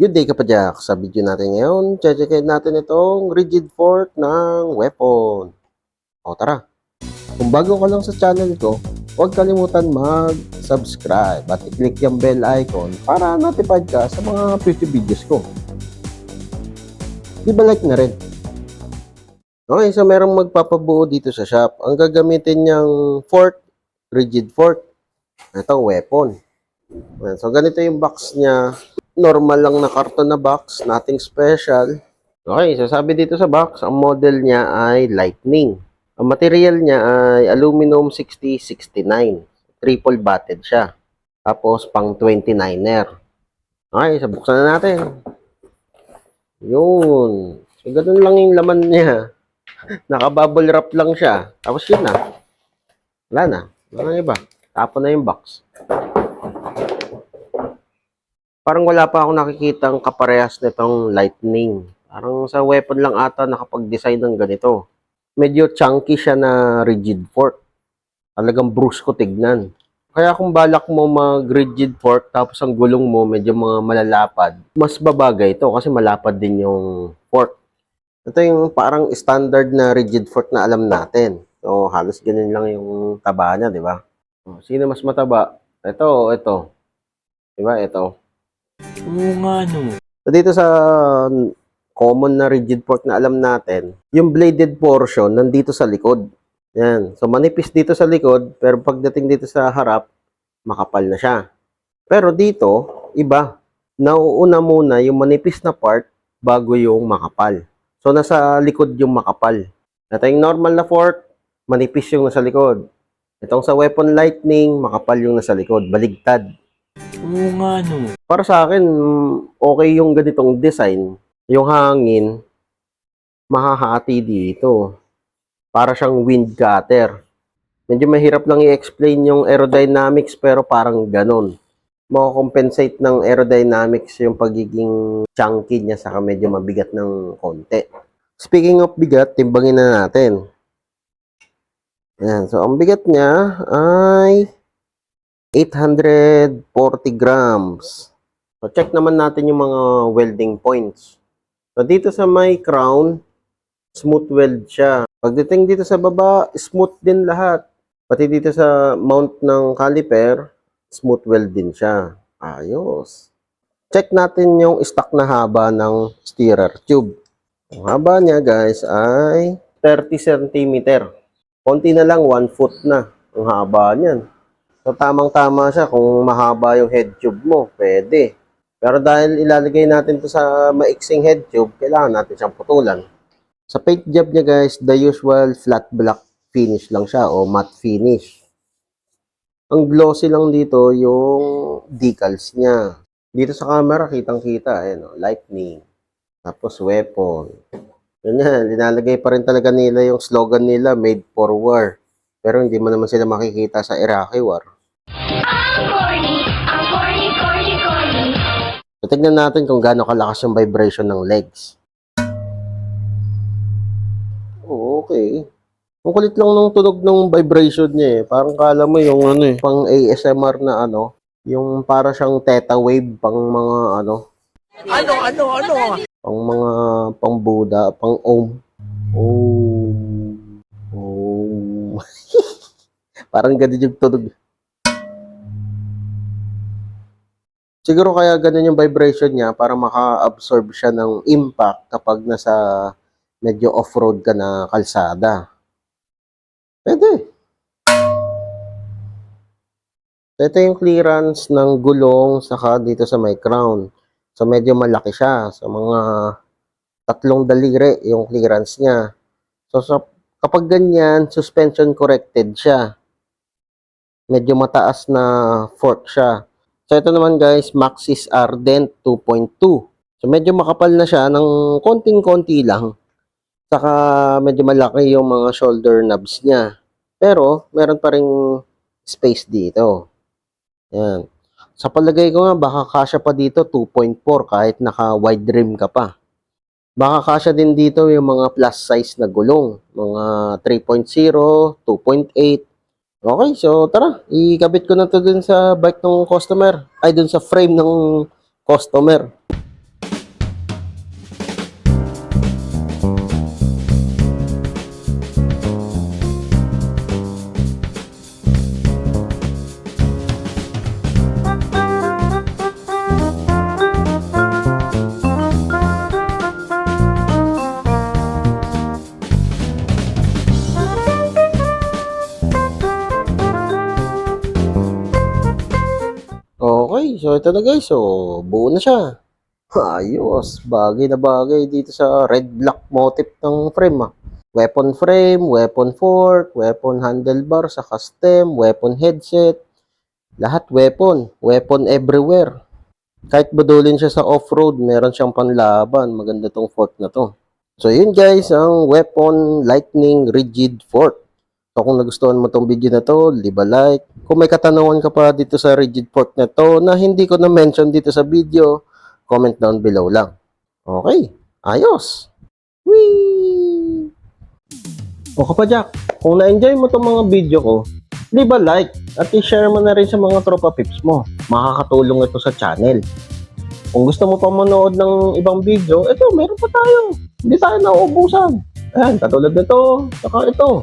Good day kapadyak. Sa video natin ngayon, checkin natin itong rigid fork ng weapon. O tara. Kung bago ka lang sa channel ko, huwag kalimutan mag-subscribe at i-click yung bell icon para notified ka sa mga future videos ko. Di ba like na rin? Okay, so merong magpapabuo dito sa shop. Ang gagamitin niyang fork, rigid fork, ito weapon. So ganito yung box niya normal lang na karton na box, nothing special. Okay, so sabi dito sa box, ang model niya ay Lightning. Ang material niya ay aluminum 6069. Triple batted siya. Tapos pang 29er. Okay, so buksan na natin. Yun. So ganun lang yung laman niya. Naka-bubble wrap lang siya. Tapos yun na. Wala na. Wala na iba. Tapon na yung box parang wala pa ako nakikitang kaparehas nitong lightning. Parang sa weapon lang ata nakapag-design ng ganito. Medyo chunky siya na rigid fork. Talagang brusco tignan. Kaya kung balak mo mag-rigid fork tapos ang gulong mo medyo mga malalapad, mas babagay ito kasi malapad din yung fork. Ito yung parang standard na rigid fork na alam natin. So, halos ganun lang yung taba niya, di ba? Oh, Sino mas mataba? Ito ito? Di ba? Ito. Oo nga no. So dito sa common na rigid fork na alam natin, yung bladed portion nandito sa likod. Yan. So manipis dito sa likod, pero pagdating dito sa harap, makapal na siya. Pero dito, iba. Nauuna muna yung manipis na part bago yung makapal. So nasa likod yung makapal. Ito yung normal na fork, manipis yung nasa likod. Itong sa weapon lightning, makapal yung nasa likod, baligtad. Oo nga no. Para sa akin, okay yung ganitong design. Yung hangin, mahahati dito. Para siyang wind cutter. Medyo mahirap lang i-explain yung aerodynamics pero parang ganon. Mako-compensate ng aerodynamics yung pagiging chunky niya saka medyo mabigat ng konti. Speaking of bigat, timbangin na natin. Ayan, so ang bigat niya ay 840 grams. So, check naman natin yung mga welding points. So, dito sa may crown, smooth weld siya. Pagdating dito sa baba, smooth din lahat. Pati dito sa mount ng caliper, smooth weld din siya. Ayos. Check natin yung stock na haba ng steerer tube. Ang haba niya, guys, ay 30 cm. Konti na lang, 1 foot na ang haba niyan. So, tamang-tama siya kung mahaba yung head tube mo, pwede. Pero dahil ilalagay natin to sa maiksing head tube, kailangan natin siyang putulan. Sa paint job niya guys, the usual flat black finish lang siya o matte finish. Ang glossy lang dito yung decals niya. Dito sa camera, kitang-kita, ayan o, lightning. Tapos weapon. Yun yan, linalagay pa rin talaga nila yung slogan nila, made for war. Pero hindi mo naman sila makikita sa Iraqi war. So, tignan natin kung gaano kalakas yung vibration ng legs. Okay. Ang kulit lang ng tunog ng vibration niya eh. Parang kala mo yung ano eh, pang ASMR na ano, yung para siyang theta wave pang mga ano, Ano, ano, ano? pang mga pang Buddha, pang Om. Om. Parang ganun yung tunog. Siguro kaya ganun yung vibration niya para maka-absorb siya ng impact kapag nasa medyo off-road ka na kalsada. Pwede. Ito yung clearance ng gulong saka dito sa may crown. So medyo malaki siya. So mga tatlong daliri yung clearance niya. So sa, kapag ganyan, suspension corrected siya. Medyo mataas na fork siya. So ito naman guys, Maxis Ardent 2.2. So medyo makapal na siya ng konting-konti lang. Saka medyo malaki yung mga shoulder knobs niya. Pero meron pa ring space dito. Yan. Sa palagay ko nga, baka kasya pa dito 2.4 kahit naka wide rim ka pa. Baka kasya din dito yung mga plus size na gulong. Mga 3.0, 2.8. Okay, so tara. Ikabit ko na to dun sa bike ng customer. Ay, dun sa frame ng customer. So, ito na guys. So, buo na siya. Ayos. Bagay na bagay dito sa red black motif ng frame ah. Weapon frame, weapon fork, weapon handlebar sa custom, weapon headset. Lahat weapon. Weapon everywhere. Kahit budulin siya sa off-road, meron siyang panlaban. Maganda tong fork na to. So, yun guys, ang weapon lightning rigid fork. So, kung nagustuhan mo tong video na to, leave a like. Kung may katanungan ka pa dito sa rigid fork na to na hindi ko na-mention dito sa video, comment down below lang. Okay, ayos. Whee! O kapadyak, kung na-enjoy mo tong mga video ko, leave a like at i-share mo na rin sa mga tropa pips mo. Makakatulong ito sa channel. Kung gusto mo pa manood ng ibang video, ito, meron pa tayo. Hindi tayo nauubusan. Ayan, katulad nito, saka ito.